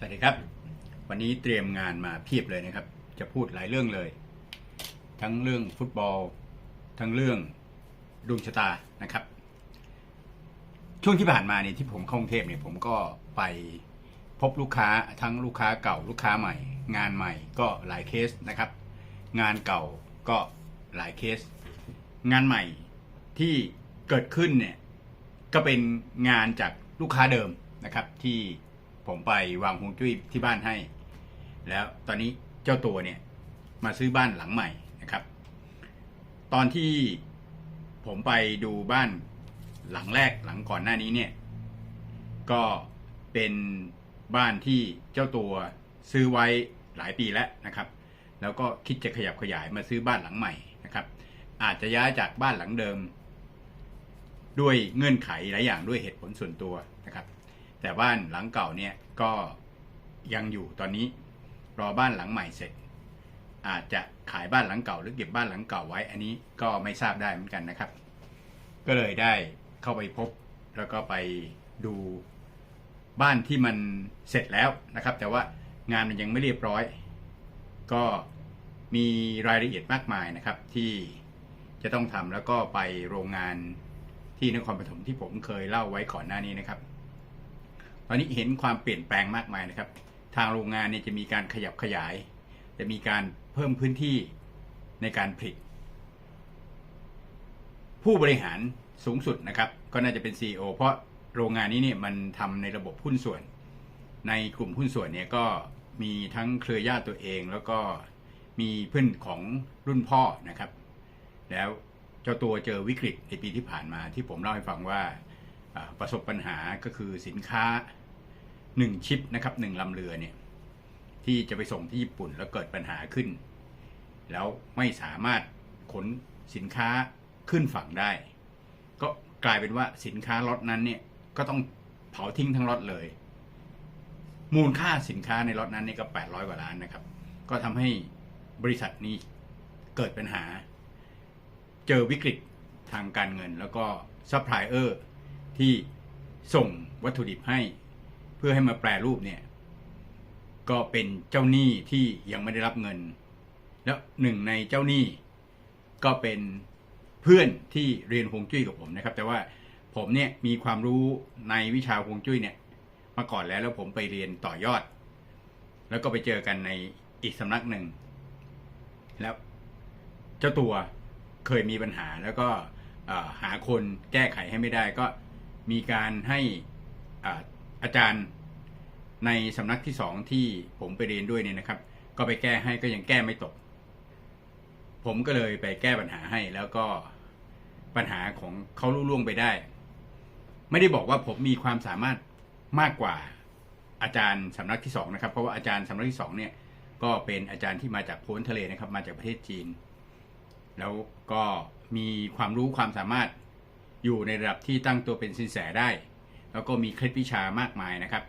สวัสดีครับ วันนี้เตรียมงานมาเพียบเลยนะครับ จะพูดหลายเรื่องเลย ทั้งเรื่องฟุตบอล ทั้งเรื่องดวงชะตานะครับ ช่วงที่ผ่านมาเนี่ยที่ผมเข้ากรุงเทพเนี่ยผมก็ไปพบลูกค้าทั้งลูกค้าเก่าลูกค้าใหม่ งานใหม่ก็หลายเคสนะครับ งานเก่าก็หลายเคส งานใหม่ที่เกิดขึ้นเนี่ยก็เป็นงานจากลูกค้าเดิมนะครับที่ ผมไปวางฮวงจุ้ยที่บ้านให้ แล้วตอนนี้เจ้าตัวเนี่ยมาซื้อบ้านหลังใหม่นะครับ ตอนที่ผมไปดูบ้านหลังแรกหลังก่อนหน้านี้เนี่ย ก็เป็นบ้านที่เจ้าตัวซื้อไว้หลายปีแล้วนะครับ แล้วก็คิดจะขยับขยายมาซื้อบ้านหลังใหม่นะครับ อาจจะย้ายจากบ้านหลังเดิม ด้วยเงื่อนไขหลายอย่างด้วยเหตุผลส่วนตัวนะครับ แต่บ้านหลังเก่าเนี่ยก็ยังอยู่ตอนนี้รอบ้านหลังใหม่เสร็จ อาจจะขายบ้านหลังเก่าหรือเก็บบ้านหลังเก่าไว้ อันนี้ก็ไม่ทราบได้เหมือนกันนะครับ ก็เลยได้เข้าไปพบแล้วก็ไปดูบ้านที่มันเสร็จแล้วนะครับ แต่ว่างานมันยังไม่เรียบร้อย ก็มีรายละเอียดมากมายนะครับที่จะต้องทำแล้วก็ไปโรงงานที่นครปฐมที่ผมเคยเล่าไว้ก่อนหน้านี้นะครับ ตอนนี้เห็นความเปลี่ยนแปลงมากมายนะครับ ทางโรงงานเนี่ยจะมีการขยับขยาย จะมีการเพิ่มพื้นที่ในการผลิต ผู้บริหารสูงสุดนะครับ ก็น่าจะเป็น CEO เพราะโรงงานนี้เนี่ยมันทำในระบบหุ้นส่วน ในกลุ่มหุ้นส่วนเนี่ยก็มีทั้งเครือญาติตัวเอง แล้วก็มีเพื่อนของรุ่นพ่อนะครับ แล้วเจ้าตัวเจอวิกฤตในปีที่ผ่านมาที่ผมเล่าให้ฟังว่าอ่าประสบปัญหาก็คือสินค้า หนึ่งชิปนะครับหนึ่งลำเรือเนี่ยที่จะไปส่งที่ญี่ปุ่นแล้วเกิดปัญหาขึ้น แล้วไม่สามารถขนสินค้าขึ้นฝั่งได้ ก็กลายเป็นว่าสินค้าล็อตนั้นเนี่ยก็ต้องเผาทิ้งทั้งล็อตเลย มูลค่าสินค้าในล็อตนั้นนี่ก็ 800 กว่าล้านนะครับ ก็ทำให้บริษัทนี้เกิดปัญหา เจอวิกฤตทางการเงิน แล้วก็ซัพพลายเออร์ที่ส่งวัตถุดิบให้ เพื่อให้มาแปรรูปเนี่ย ก็เป็นเจ้าหนี้ที่ยังไม่ได้รับเงิน แล้วหนึ่งในเจ้าหนี้ก็เป็นเพื่อนที่เรียนฮวงจุ้ยกับผมนะครับ แต่ว่าผมเนี่ยมีความรู้ในวิชาฮวงจุ้ยเนี่ย มาก่อนแล้วแล้วผมไปเรียนต่อยอด แล้วก็ไปเจอกันในอีกสำนักหนึ่ง แล้วเจ้าตัวเคยมีปัญหาแล้วก็หาคนแก้ไขให้ไม่ได้ก็มีการให้ อาจารย์ในสำนักที่สองที่ผมไปเรียนด้วยเนี่ยนะครับ ก็ไปแก้ให้ก็ยังแก้ไม่ตก ผมก็เลยไปแก้ปัญหาให้แล้วก็ปัญหาของเขาลุล่วงไปได้ ไม่ได้บอกว่าผมมีความสามารถมากกว่าอาจารย์สำนักที่สองนะครับ เพราะว่าอาจารย์สำนักที่สองเนี่ยก็เป็นอาจารย์ที่มาจากโพ้นทะเลนะครับ มาจากประเทศจีน แล้วก็มีความรู้ความสามารถอยู่ในระดับที่ตั้งตัวเป็นสินแสได้ แล้วก็มีเคล็ดวิชามากมายนะครับ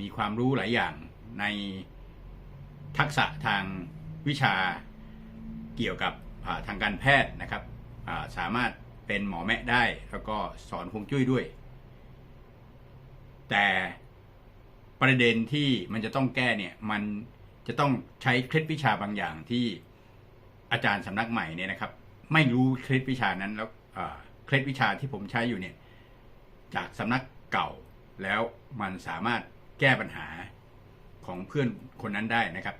มีความรู้หลายอย่างในทักษะทางวิชาเกี่ยวกับาทางการแพทย์นะครับาสามารถเป็นหมอแมะได้แล้วก็สอนฮวงจุ้ยด้วย แต่ประเด็นที่มันจะต้องแก้เนี่ยมันจะต้องใช้เคล็ดวิชาบางอย่างที่อาจารย์สำนักใหม่เนี่ยนะครับ ไม่รู้เคล็ดวิชานั้นแล้วเคล็ดวิชาที่ผมใช้อยู่เนี่ย จากสำนักเก่า แล้วมันสามารถแก้ปัญหาของเพื่อนคนนั้นได้นะครับ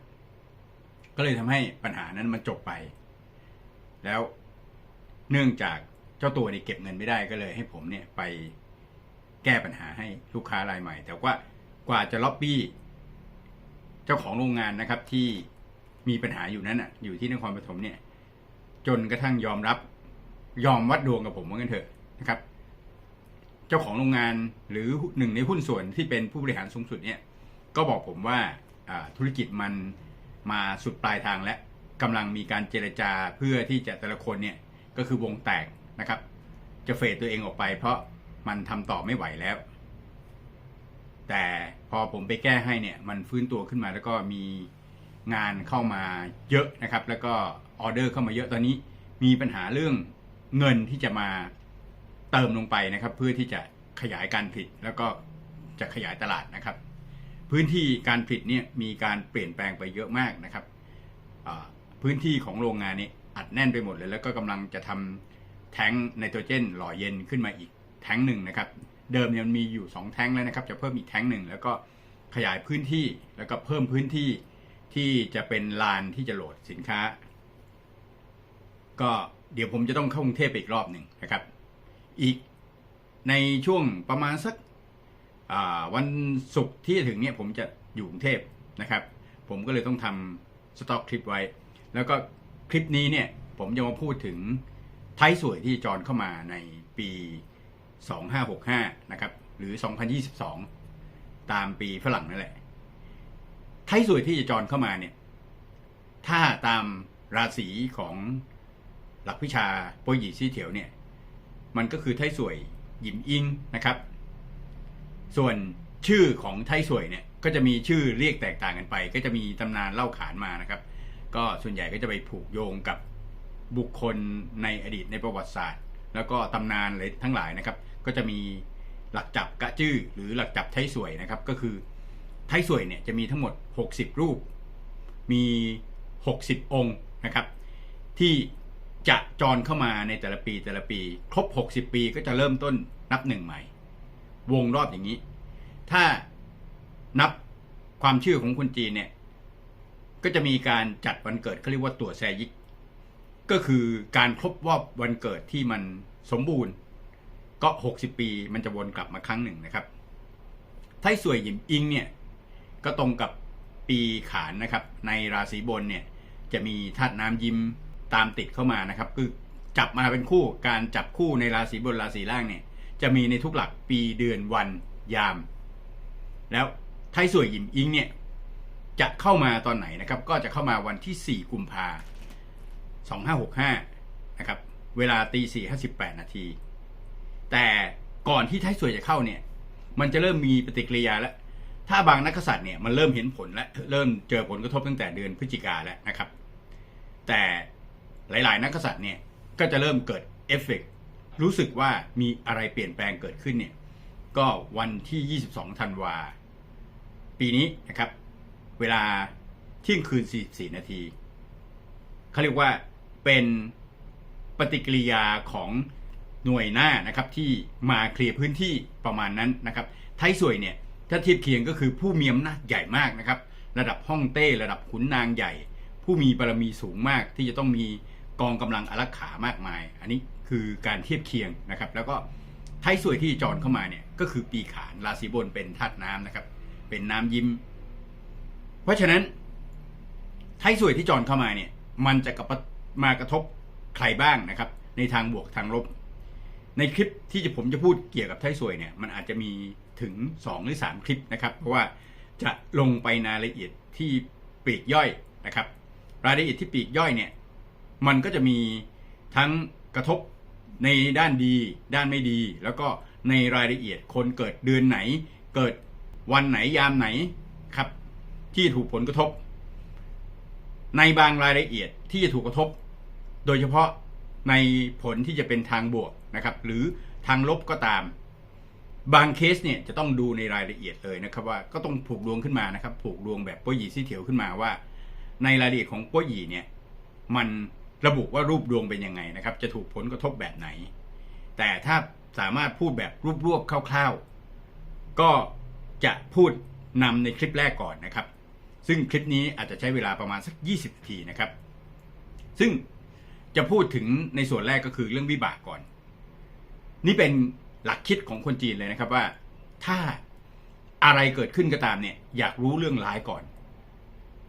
ก็เลยทำให้ปัญหานั้นมันจบไป แล้วเนื่องจากเจ้าตัวนี่เก็บเงินไม่ได้ก็เลยให้ผมเนี่ยไปแก้ปัญหาให้ลูกค้ารายใหม่ แต่ว่ากว่าจะล็อบบี้เจ้าของโรงงานนะครับที่มีปัญหาอยู่นั้นอะอยู่ที่นครปฐมเนี่ย จนกระทั่งยอมรับยอมวัดดวงกับผมว่างั้นเถอะนะครับ เจ้าของโรงงานหรือหนึ่งในหุ้นส่วนที่เป็นผู้บริหารสูงสุดเนี่ยก็บอกผมว่าธุรกิจมันมาสุดปลายทางและกำลังมีการเจรจาเพื่อที่จะแต่ละคนเนี่ยก็คือวงแตกนะครับ จะเฟดตัวเองออกไป เพราะมันทำต่อไม่ไหวแล้ว แต่พอผมไปแก้ให้เนี่ยมันฟื้นตัวขึ้นมาแล้วก็มีงานเข้ามาเยอะนะครับ แล้วก็ออเดอร์เข้ามาเยอะตอนนี้มีปัญหาเรื่องเงินที่จะมา เติมลงไปนะครับ เพื่อที่จะขยายการผลิตแล้วก็จะขยายตลาดนะครับ พื้นที่การผลิตเนี่ยมีการเปลี่ยนแปลงไปเยอะมากนะครับพื้นที่ของโรงงานนี้อัดแน่นไปหมดเลย แล้วก็กำลังจะทำแท้งไนโตรเจนหล่อเย็นขึ้นมาอีกแท้งหนึ่งนะครับ เดิมเนี่ยมันมีอยู่ 2 แท้งแล้วนะครับ จะเพิ่มอีกแท้งหนึ่งแล้วก็ขยายพื้นที่แล้วก็เพิ่มพื้นที่ที่จะเป็นลานที่จะโหลดสินค้า ก็เดี๋ยวผมจะต้องเข้ากรุงเทพอีกรอบหนึ่งนะครับ อีกในช่วงประมาณสักวันศุกร์ที่ถึงเนี่ยผมจะอยู่กรุงเทพนะครับ ผมก็เลยต้องทำสต็อกคลิปไว้ แล้วก็คลิปนี้เนี่ยผมจะมาพูดถึงไทยสวยที่จอนเข้ามาในปี 2565 นะครับ หรือ 2022 ตามปีฝรั่งนั่นแหละ ไทยสวยที่จะจอนเข้ามาเนี่ย ถ้าตามราศีของหลักวิชาโปรยหยีซี่เถียวเนี่ย มันก็คือไทสวยหยิมอิงนะครับ ส่วนชื่อของไทสวยเนี่ยก็จะมีชื่อเรียกแตกต่างกันไป ก็จะมีตำนานเล่าขานมานะครับ ก็ส่วนใหญ่ก็จะไปผูกโยงกับบุคคลในอดีตในประวัติศาสตร์ แล้วก็ตำนานเลยทั้งหลายนะครับ ก็จะมีหลักจับกะจื้อหรือหลักจับไทสวยนะครับ ก็คือไทสวยเนี่ยจะมีทั้งหมด 60 รูป มี 60 องค์นะครับ ที่ จะจรเข้ามาในแต่ละปีแต่ละปี ครบ 60 ปีก็จะเริ่มต้นนับหนึ่งใหม่ วงรอบอย่างนี้ ถ้านับความเชื่อของคนจีนเนี่ย ก็จะมีการจัดวันเกิดเขาเรียกว่าตัวแซยิก ก็คือการครบรอบวันเกิดที่มันสมบูรณ์ ก็ 60 ปีมันจะวนกลับมาครั้งหนึ่งนะครับ ไทสวยหยิมอิงเนี่ย ก็ตรงกับปีขานนะครับ ในราศีบนเนี่ยจะมีธาตุน้ำยิ้ม ตามติดเข้ามานะครับ คือจับมาเป็นคู่การจับคู่ในราศีบนราศีล่างเนี่ย จะมีในทุกหลักปีเดือนวันยาม แล้วไทยสวยหยิมอิงเนี่ยจะเข้ามาตอนไหนนะครับ ก็จะเข้ามาวันที่ 4 กุมภา2565นะครับ เวลาตี4 58นาที แต่ก่อนที่ไทยสวยจะเข้าเนี่ย มันจะเริ่มมีปฏิกิริยาแล้ว ถ้าบางนักกษัตริย์เนี่ยมันเริ่มเห็นผลแล้วเริ่มเจอผลกระทบตั้งแต่เดือนพฤศจิกาแล้วนะครับ แต่ หลาย ๆ นักษัตริย์เนี่ยก็จะเริ่มเกิดเอฟเฟกต์รู้สึกว่ามีอะไรเปลี่ยนแปลงเกิดขึ้นเนี่ยก็วันที่ 22 ธันวา ปีนี้นะครับ เวลาเที่ยงคืน 44 นาทีเขาเรียกว่าเป็นปฏิกิริยาของหน่วยหน้านะครับที่มาเคลียร์พื้นที่ประมาณนั้นนะครับไทยสวยเนี่ยถ้าเทียบเคียงก็คือผู้มีอำนาจใหญ่มากนะครับ ระดับฮ่องเต้ ระดับขุนนางใหญ่ ผู้มีบารมีสูงมากที่จะต้องมี กองกำลังอารักขามากมาย อันนี้คือการเทียบเคียงนะครับ แล้วก็ไทยสวยที่จอนเข้ามาเนี่ยก็คือปีขานราศีบนเป็นธาตุน้ำนะครับ เป็นน้ำยิ้ม เพราะฉะนั้นไทยสวยที่จอนเข้ามาเนี่ยมันจะกับมากระทบใครบ้างนะครับ ในทางบวกทางลบ ในคลิปที่จะผมจะพูดเกี่ยวกับไทยสวยเนี่ยมันอาจจะมีถึง 2 หรือ 3 คลิปนะครับ เพราะว่าจะลงไปรายละเอียดที่ปีกย่อยนะครับ รายละเอียดที่ปีกย่อยเนี่ย มันก็จะมีทั้งกระทบในด้านดีด้านไม่ดี แล้วก็ในรายละเอียดคนเกิดเดือนไหน เกิดวันไหนยามไหนครับ ที่ถูกผลกระทบ ในบางรายละเอียดที่จะถูกกระทบ โดยเฉพาะในผลที่จะเป็นทางบวกนะครับ หรือทางลบก็ตาม บางเคสเนี่ยจะต้องดูในรายละเอียดเลยนะครับ ว่าก็ต้องผูกดวงขึ้นมานะครับ ผูกดวงแบบป้ยหยีซี่เถียวขึ้นมาว่า ในรายละเอียดของป้ยหยีเนี่ยมัน ระบุว่ารูปดวงเป็นยังไงนะครับ จะถูกผลกระทบแบบไหน แต่ถ้าสามารถพูดแบบรวบๆคร่าวๆ ก็จะพูดนำในคลิปแรกก่อนนะครับ ซึ่งคลิปนี้อาจจะใช้เวลาประมาณสัก 20 นาทีนะครับ ซึ่งจะพูดถึงในส่วนแรกก็คือเรื่องวิบากก่อน นี่เป็นหลักคิดของคนจีนเลยนะครับว่า ถ้าอะไรเกิดขึ้นก็ตามเนี่ย อยากรู้เรื่องร้ายก่อน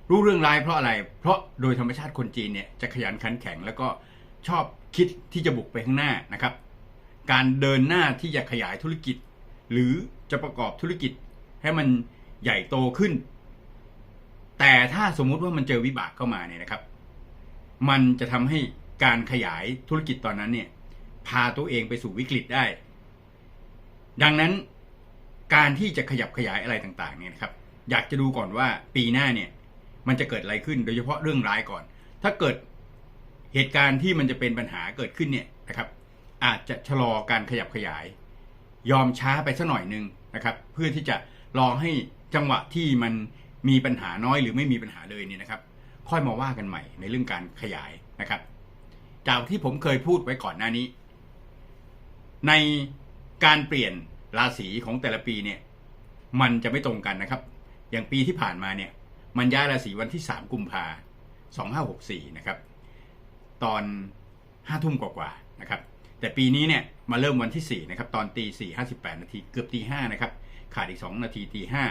รู้เรื่องร้ายเพราะอะไร เพราะโดยธรรมชาติคนจีนเนี่ยจะขยันขันแข็ง แล้วก็ชอบคิดที่จะบุกไปข้างหน้านะครับ การเดินหน้าที่จะขยายธุรกิจ หรือจะประกอบธุรกิจให้มันใหญ่โตขึ้น แต่ถ้าสมมุติว่ามันเจอวิบากเข้ามาเนี่ยนะครับ มันจะทำให้การขยายธุรกิจตอนนั้นเนี่ยพาตัวเองไปสู่วิกฤตได้ ดังนั้นการที่จะขยับขยายอะไรต่างๆเนี่ยนะครับ อยากจะดูก่อนว่าปีหน้าเนี่ย มันจะเกิดอะไรขึ้น โดยเฉพาะเรื่องร้ายก่อน ถ้าเกิดเหตุการณ์ที่มันจะเป็นปัญหาเกิดขึ้นเนี่ยนะครับ อาจจะชะลอการขยับขยาย ยอมช้าไปสักหน่อยหนึ่งนะครับ เพื่อที่จะรอให้จังหวะที่มันมีปัญหาน้อยหรือไม่มีปัญหาเลยเนี่ยนะครับ ค่อยมาว่ากันใหม่ในเรื่องการขยายนะครับ จากที่ผมเคยพูดไว้ก่อนหน้านี้ ในการเปลี่ยนราศีของแต่ละปีเนี่ย มันจะไม่ตรงกันนะครับ อย่างปีที่ผ่านมาเนี่ย มันย้ายราศีวันที่ 3 กุมภาสองห้าหกสี่นะครับ ตอนห้าทุ่มกว่าๆนะครับ แต่ปีนี้เนี่ยมาเริ่มวันที่ 4 นะครับ ตอนตีสี่ห้าสิบแปดนาทีเกือบตีห้านะครับ ขาดอีก 2 นาทีตีห้า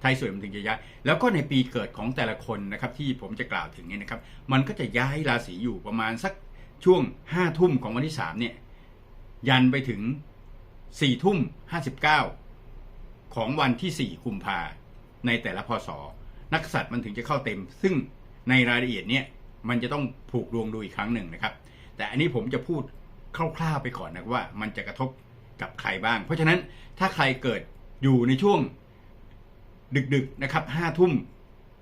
ไทยสวยมันถึงจะย้าย แล้วก็ในปีเกิดของแต่ละคนนะครับ ที่ผมจะกล่าวถึงเนี่ยนะครับ มันก็จะย้ายราศีอยู่ประมาณสักช่วงห้าทุ่มของวันที่3เนี่ย ยันไปถึงสี่ทุ่มห้าสิบเก้าของวันที่สี่กุมภาในแต่ละพศ นักษัตริย์มันถึงจะเข้าเต็ม ซึ่งในรายละเอียดเนี่ยมันจะต้องผูกดวงดูอีกครั้งหนึ่งนะครับ แต่อันนี้ผมจะพูดคร่าวๆไปก่อนนะว่ามันจะกระทบกับใครบ้าง เพราะฉะนั้นถ้าใครเกิดอยู่ในช่วงดึกๆนะครับห้าทุ่ม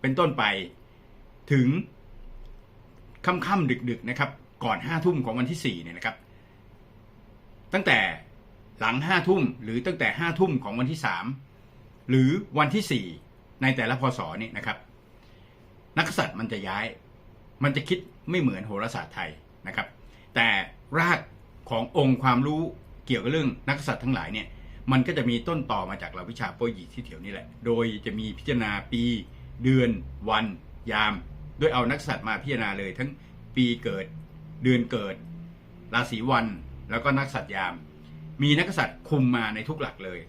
เป็นต้นไปถึงค่ำๆดึกๆนะครับ ก่อนห้าทุ่มของวันที่สี่เนี่ยนะครับ ตั้งแต่หลังห้าทุ่มหรือตั้งแต่ห้าทุ่มของวันที่สามหรือวันที่สี่ ในแต่ละพศนี่นะครับ นักษัตริย์มันจะย้าย มันจะคิดไม่เหมือนโหราศาสตร์ไทยนะครับ แต่รากขององค์ความรู้เกี่ยวกับเรื่องนักษัตริย์ทั้งหลายเนี่ย มันก็จะมีต้นต่อมาจากเราวิชาโปรยีที่เถียวนี่แหละ โดยจะมีพิจารณาปี เดือน วัน ยาม โดยเอานักษัตริย์มาพิจารณาเลย ทั้งปีเกิด เดือนเกิด ราศีวัน แล้วก็นักษัตริย์ยาม มีนักกษัตริย์คุมมาในทุกหลักเลย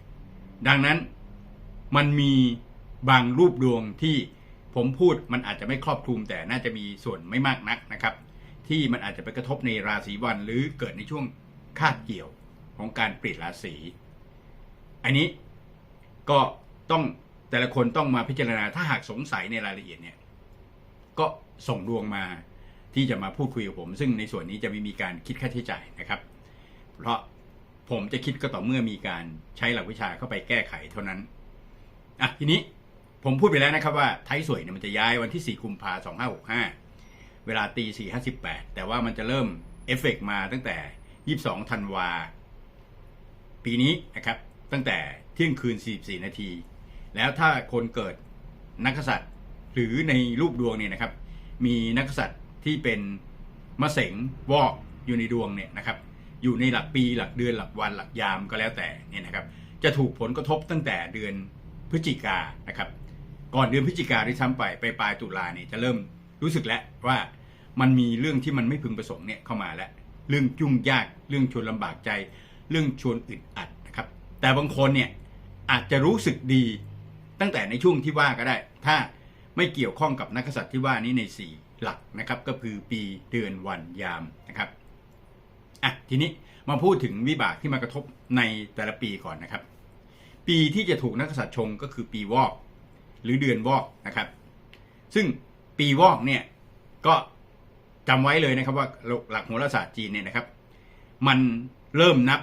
ดังนั้นมันมี บางรูปดวงที่ผมพูดมันอาจจะไม่ครอบคลุมแต่น่าจะมีส่วนไม่มากนักนะครับ ที่มันอาจจะไปกระทบในราศีวันหรือเกิดในช่วงคาดเกี่ยวของการเปลี่ยนราศีอันนี้ก็ต้องแต่ละคนต้องมาพิจารณาถ้าหากสงสัยในรายละเอียดเนี่ยก็ส่งดวงมาที่จะมาพูดคุยกับผม ซึ่งในส่วนนี้จะไม่มีการคิดค่าใช้จ่ายนะครับ เพราะผมจะคิดก็ต่อเมื่อมีการใช้หลักวิชาเข้าไปแก้ไขเท่านั้นอะทีนี้ ผมพูดไปแล้วนะครับว่าไทยสวยเนี่ยมันจะย้ายวันที่ 4 กุมภา2565เวลาตี458แต่ว่ามันจะเริ่มเอฟเฟกต์มาตั้งแต่22ธันวา ปีนี้นะครับ ตั้งแต่เที่ยงคืน44 นาที แล้วถ้าคนเกิดนักษัตริย์หรือในรูปดวงเนี่ยนะครับ มีนักกษัตริย์ที่เป็นมะเสงวอกอยู่ในดวงเนี่ยนะครับ อยู่ในหลักปีหลักเดือนหลักวันหลักยามก็แล้วแต่เนี่ยนะครับ จะถูกผลกระทบตั้งแต่เดือนพฤศจิกานะครับ ก่อนเดือนพฤศจิกาที่ซ้ำไปไปปลายตุลาเนี่ยจะเริ่มรู้สึกแล้วว่ามันมีเรื่องที่มันไม่พึงประสงค์เนี่ยเข้ามาแล้ว เรื่องยุ่งยากเรื่องชวนลำบากใจ เรื่องชวนอึดอัดนะครับ แต่บางคนเนี่ยอาจจะรู้สึกดีตั้งแต่ในช่วงที่ว่าก็ได้ ถ้าไม่เกี่ยวข้องกับนักษัตริย์ที่ว่านี้ในสี่หลักนะครับ ก็คือปีเดือนวันยามนะครับอะทีนี้มาพูดถึงวิบากที่มากระทบในแต่ละปีก่อนนะครับ ปีที่จะถูกนักกษัตริย์ชงก็คือปีวอก หรือเดือนวอกนะครับ ซึ่งปีวอกเนี่ยก็จำไว้เลยนะครับว่าหลักโหราศาสตร์จีนเนี่ยนะครับ มันเริ่มนับ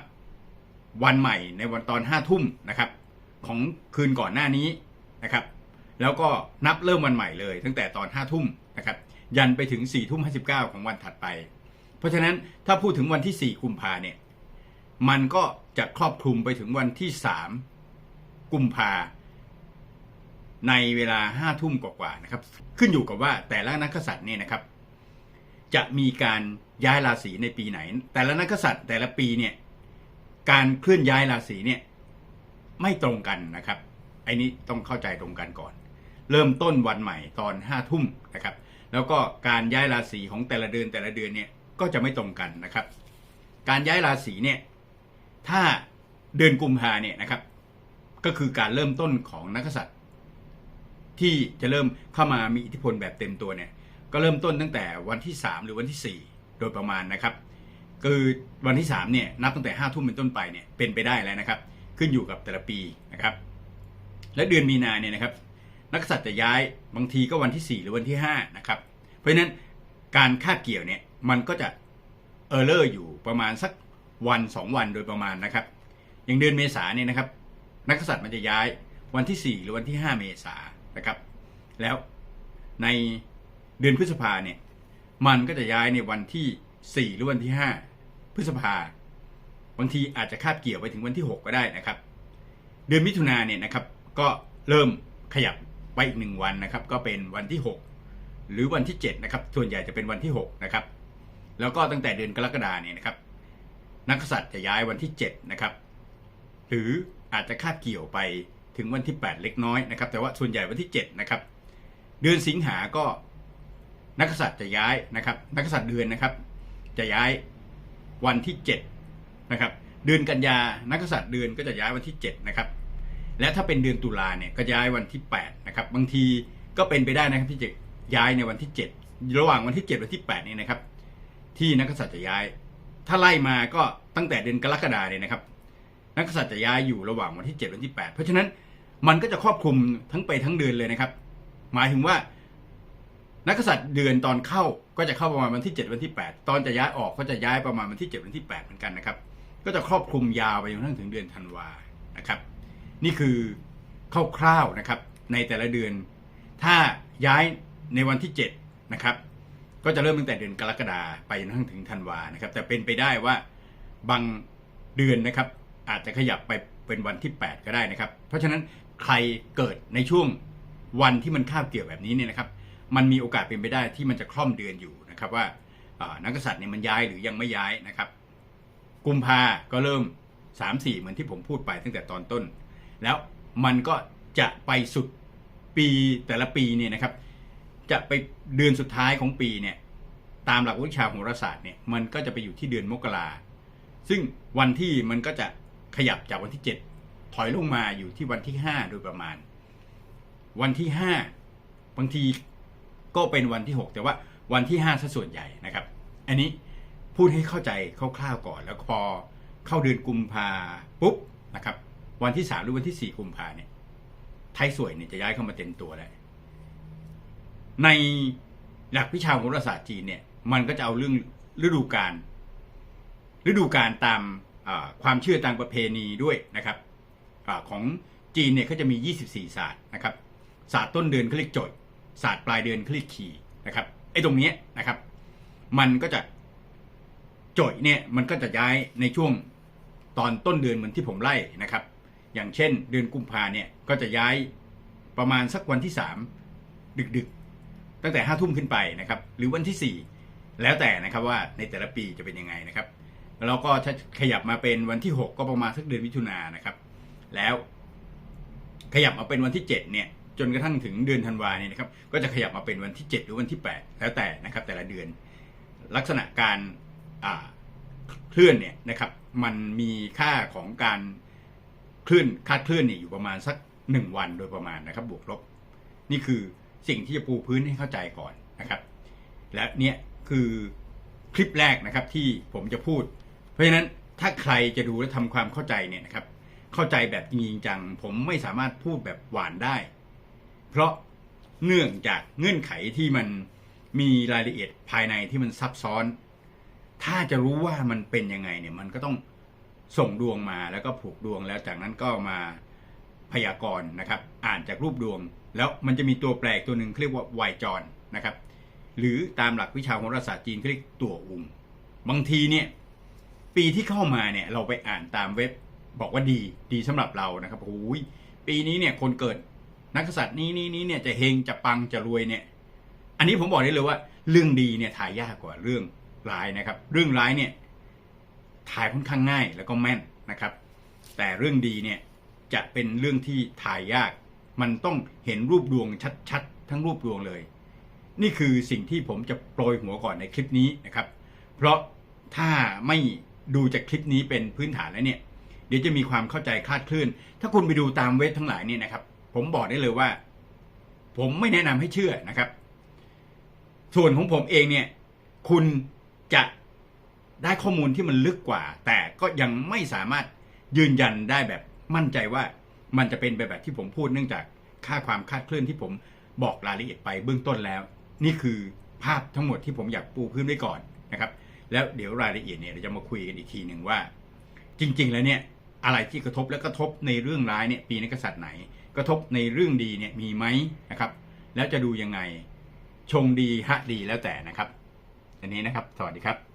วันใหม่ในวันตอนห้าทุ่มนะครับ ของคืนก่อนหน้านี้นะครับ แล้วก็นับเริ่มวันใหม่เลย ตั้งแต่ตอนห้าทุ่มนะครับ ยันไปถึงสี่ทุ่มห้าสิบเก้าของวันถัดไป เพราะฉะนั้นถ้าพูดถึงวันที่สี่กุมภาเนี่ย มันก็จะครอบคลุมไปถึงวันที่สามกุมภา ในเวลาห้าทุ่มกว่าๆนะครับ ขึ้นอยู่กับว่าแต่ละนักษัตริย์เนี่ยนะครับ จะมีการย้ายราศีในปีไหน แต่ละนักษัตริย์แต่ละปีเนี่ยการเคลื่อนย้ายราศีเนี่ยไม่ตรงกันนะครับไอ้นี้ต้องเข้าใจตรงกันก่อน เริ่มต้นวันใหม่ตอนห้าทุ่มนะครับ แล้วก็การย้ายราศีของแต่ละเดือนแต่ละเดือนเนี่ยก็จะไม่ตรงกันนะครับ การย้ายราศีเนี่ยถ้าเดือนกุมภาเนี่ยนะครับ ก็คือการเริ่มต้นของนักกษัตริย์ ที่จะเริ่มเข้ามามีอิทธิพลแบบเต็มตัวเนี่ยก็เริ่มต้นตั้งแต่วันที่ 3 หรือวันที่ 4 โดยประมาณนะครับ คือวันที่3เนี่ยนับตั้งแต่5ทุ่มเป็นต้นไปเนี่ยเป็นไปได้แล้วนะครับ ขึ้นอยู่กับแต่ละปีนะครับ และเดือนมีนาเนี่ยนะครับนักกษัตริย์จะย้ายบางทีก็วันที่ 4 หรือวันที่5นะครับเพราะฉะนั้นการคาบเกี่ยวเนี่ยมันก็จะเออร์เลอร์อยู่ประมาณสักวัน 2 วันโดยประมาณนะครับ อย่างเดือนเมษาเนี่ยนะครับ นักกษัตริย์มันจะย้ายวันที่ 4 หรือวันที่ 5 เมษา นะครับ แล้วในเดือนพฤษภาเนี่ยมันก็จะย้ายในวันที่ 4 หรือวันที่ 5 พฤษภาบางทีอาจจะคาบเกี่ยวไปถึงวันที่ 6 ก็ได้นะครับ เดือนมิถุนาเนี่ยนะครับ ก็เริ่มขยับไปอีกหนึ่งวันนะครับ ก็เป็นวันที่ 6 หรือวันที่7นะครับส่วนใหญ่จะเป็นวันที่ 6 นะครับ แล้วก็ตั้งแต่เดือนกรกฎาเนี่ยนะครับ นักกษัตริย์จะย้ายวันที่7นะครับ หรืออาจจะคาบเกี่ยวไป ถึงวันที่ 8 เล็กน้อยนะครับ แต่ว่าส่วนใหญ่วันที่7นะครับเดือนสิงหาก็นักษัตริย์จะย้ายนะครับ นักษัตริย์เดือนนะครับ จะย้ายวันที่7นะครับ เดือนกันยานักษัตริย์เดือนก็จะย้ายวันที่7นะครับ และถ้าเป็นเดือนตุลาเนี่ยก็ย้ายวันที่8นะครับ บางทีก็เป็นไปได้นะครับที่จะย้ายในวันที่ 7 ระหว่างวันที่ 7 วันที่8นี่นะครับ ที่นักกษัตริย์จะย้าย ถ้าไล่มาก็ตั้งแต่เดือนกรกฎาเนี่ยนะครับ นักกษัตริย์จะย้ายอยู่ระหว่างวันที่7วันที่ 8 เพราะฉะนั้นมันก็จะครอบคลุมทั้งไปทั้งเดือนเลยนะครับ หมายถึงว่า นักกษัตริย์เดือนตอนเข้าก็จะเข้าประมาณวันที่ 7 วันที่ 8 ตอนจะย้ายออกก็จะย้ายประมาณวันที่ 7 วันที่ 8 เหมือนกันนะครับ ก็จะครอบคลุมยาวไปจนกระทั่งถึงเดือนธันวานะครับ นี่คือคร่าวๆนะครับ ในแต่ละเดือน ถ้าย้ายในวันที่ 7 นะครับ ก็จะเริ่มตั้งแต่เดือนกรกฎาไปจนกระทั่งถึงธันวานะครับ แต่เป็นไปได้ว่าบางเดือนนะครับ อาจจะขยับไปเป็นวันที่ 8 ก็ได้นะครับ เพราะฉะนั้นใครเกิดในช่วงวันที่มันคาบเกี่ยวแบบนี้เนี่ยนะครับ มันมีโอกาสเป็นไปได้ที่มันจะคล่อมเดือนอยู่นะครับว่านักกษัตริย์เนี่ยมันย้ายหรือยังไม่ย้ายนะครับ กุมภาก็เริ่ม 3 4 เหมือนที่ผมพูดไปตั้งแต่ตอนต้น แล้วมันก็จะไปสุดปีแต่ละปีเนี่ยนะครับ จะไปเดือนสุดท้ายของปีเนี่ยตามหลักวิชาโหราศาสตร์เนี่ยมันก็จะไปอยู่ที่เดือนมกราซึ่งวันที่มันก็จะ ขยับจากวันที่ 7 ถอยลงมาอยู่ที่วันที่ 5 โดยประมาณ วันที่ 5 บางทีก็เป็นวันที่ 6 แต่ว่าวันที่5ซะส่วนใหญ่นะครับ อันนี้พูดให้เข้าใจคร่าวๆก่อน แล้วพอเข้าเดือนกุมภาปุ๊บนะครับ วันที่ 3 หรือวันที่ 4 กุมภาเนี่ยไทยสวยเนี่ยจะย้ายเข้ามาเต็มตัวแล้วในหลักวิชาโหราศาสตร์จีนเนี่ยมันก็จะเอาเรื่องฤดูกาลฤดูกาลตาม ความเชื่อตามประเพณีด้วยนะครับอของจีนเนี่ยเขาจะมี 24 ศาสตร์นะครับศาสตร์ต้นเดือนเขาเรียกโจทย์ศาสตร์ปลายเดือนเขาเรียกขีนะครับไอ้ตรงเนี้ยนะครับ มันก็จะโจทย์เนี่ยมันก็จะย้ายในช่วงตอนต้นเดือนเหมือนที่ผมไล่นะครับ อย่างเช่นเดือนกุมภาเนี่ยก็จะย้ายประมาณสักวันที่สามดึกๆ ตั้งแต่ห้าทุ่มขึ้นไปนะครับ หรือวันที่สี่แล้วแต่นะครับว่าในแต่ละปีจะเป็นยังไงนะครับ แล้วก็ขยับมาเป็นวันที่หกก็ประมาณสักเดือนมิถุนายนนะครับ แล้วขยับมาเป็นวันที่เจ็ดเนี่ย จนกระทั่งถึงเดือนธันวาเนี่ยนะครับ ก็จะขยับมาเป็นวันที่เจ็ดหรือวันที่แปดแล้วแต่นะครับ แต่ละเดือนลักษณะการเคลื่อนเนี่ยนะครับ มันมีค่าของการเคลื่อนคาดเคลื่อนเนี่ยอยู่ประมาณสักหนึ่งวันโดยประมาณนะครับ บวกลบ นี่คือสิ่งที่จะปูพื้นให้เข้าใจก่อนนะครับ และเนี่ยคือคลิปแรกนะครับที่ผมจะพูด ราะฉะนั้นถ้าใครจะดูและทำความเข้าใจเนี่ยนะครับ เข้าใจแบบจริงจังผมไม่สามารถพูดแบบหวานได้ เพราะเนื่องจากเงื่อนไขที่มันมีรายละเอียดภายในที่มันซับซ้อน ถ้าจะรู้ว่ามันเป็นยังไงเนี่ยมันก็ต้องส่งดวงมาแล้วก็ผูกดวงแล้วจากนั้นก็มาพยากรณ์นะครับ อ่านจากรูปดวง แล้วมันจะมีตัวแปลกตัวหนึ่งเรียกว่าไวยจรนะครับ หรือตามหลักวิชาโหราศาสตร์จีนเรียกตัวอุมบางทีเนี่ย ปีที่เข้ามาเนี่ยเราไปอ่านตามเว็บบอกว่าดีดีสำหรับเรานะครับโอ้ยปีนี้เนี่ยคนเกิดนักกษัตริย์นี้นี้นี้เนี่ยจะเฮงจะปังจะรวยเนี่ย อันนี้ผมบอกได้เลยว่า เรื่องดีเนี่ยถ่ายยากกว่าเรื่องร้ายนะครับ เรื่องร้ายเนี่ยถ่ายค่อนข้างง่ายแล้วก็แม่นนะครับ แต่เรื่องดีเนี่ยจะเป็นเรื่องที่ถ่ายยาก มันต้องเห็นรูปดวงชัดๆ ทั้งรูปดวงเลย นี่คือสิ่งที่ผมจะโปรยหัวก่อนในคลิปนี้นะครับ เพราะถ้าไม่ ดูจากคลิปนี้เป็นพื้นฐานแล้วเนี่ย เดี๋ยวจะมีความเข้าใจคลาดเคลื่อน ถ้าคุณไปดูตามเว็บทั้งหลายเนี่ยนะครับ ผมบอกได้เลยว่า ผมไม่แนะนำให้เชื่อนะครับ ส่วนของผมเองเนี่ย คุณจะได้ข้อมูลที่มันลึกกว่า แต่ก็ยังไม่สามารถยืนยันได้แบบมั่นใจว่ามันจะเป็นไปแบบที่ผมพูดเนื่องจากค่าความคาดเคลื่อนที่ผมบอกรายละเอียดไปเบื้องต้นแล้ว นี่คือภาพทั้งหมดที่ผมอยากปูพื้นไว้ก่อนนะครับ แล้วเดี๋ยวรายละเอียดเนี่ยเราจะมาคุยกันอีกทีหนึ่งว่า จริง ๆ แล้วเนี่ยอะไรที่กระทบและกระทบในเรื่องร้ายเนี่ยปีนักษัตริย์ไหน กระทบในเรื่องดีเนี่ยมีไหมนะครับ แล้วจะดูยังไงชงดีฮะดีแล้วแต่นะครับอันนี้นะครับ สวัสดีครับ